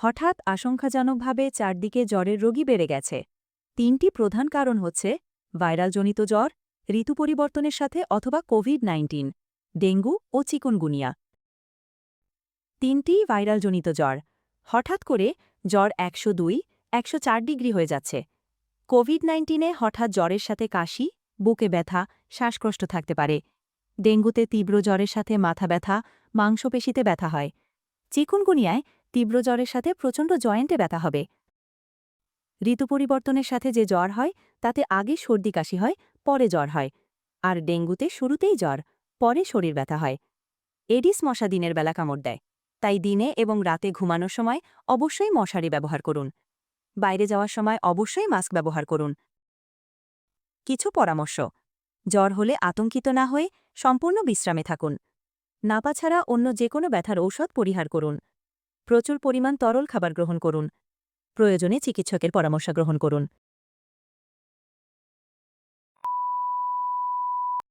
হঠাৎ আশঙ্কাজনকভাবে চারদিকে জ্বরের রোগী বেড়ে গেছে। তিনটি প্রধান কারণ হচ্ছে, ভাইরালজনিত জ্বর, ঋতু পরিবর্তনের সাথে অথবা কোভিড নাইন্টিন, ডেঙ্গু ও চিকুনগুনিয়া। তিনটি ভাইরালজনিত জ্বর। হঠাৎ করে জ্বর একশো দুই, একশো ডিগ্রি হয়ে যাচ্ছে। কোভিড নাইন্টিনে হঠাৎ জ্বরের সাথে কাশি, বুকে ব্যথা, শ্বাসকষ্ট থাকতে পারে। ডেঙ্গুতে তীব্র জ্বরের সাথে মাথা ব্যথা, মাংসপেশিতে ব্যথা হয়। চিকুনগুনিয়ায় তীব্র জ্বরের সাথে প্রচণ্ড জয়েন্টে ব্যথা হবে। ঋতু পরিবর্তনের সাথে যে জ্বর হয়, তাতে আগে সর্দি কাশি হয়, পরে জ্বর হয়। আর ডেঙ্গুতে শুরুতেই জ্বর, পরে শরীর ব্যথা হয়। এডিস মশা দিনের বেলা কামড় দেয়। তাই দিনে এবং রাতে ঘুমানোর সময় অবশ্যই মশারি ব্যবহার করুন। বাইরে যাওয়ার সময় অবশ্যই মাস্ক ব্যবহার করুন। কিছু পরামর্শ। জ্বর হলে আতঙ্কিত না হয়ে সম্পূর্ণ বিশ্রামে থাকুন। নাপা ছাড়া অন্য যে কোনো ব্যথার ঔষধ পরিহার করুন। প্রচুর পরিমাণ তরল খাবার গ্রহণ করুন। প্রয়োজনে চিকিৎসকের পরামর্শ গ্রহণ করুন।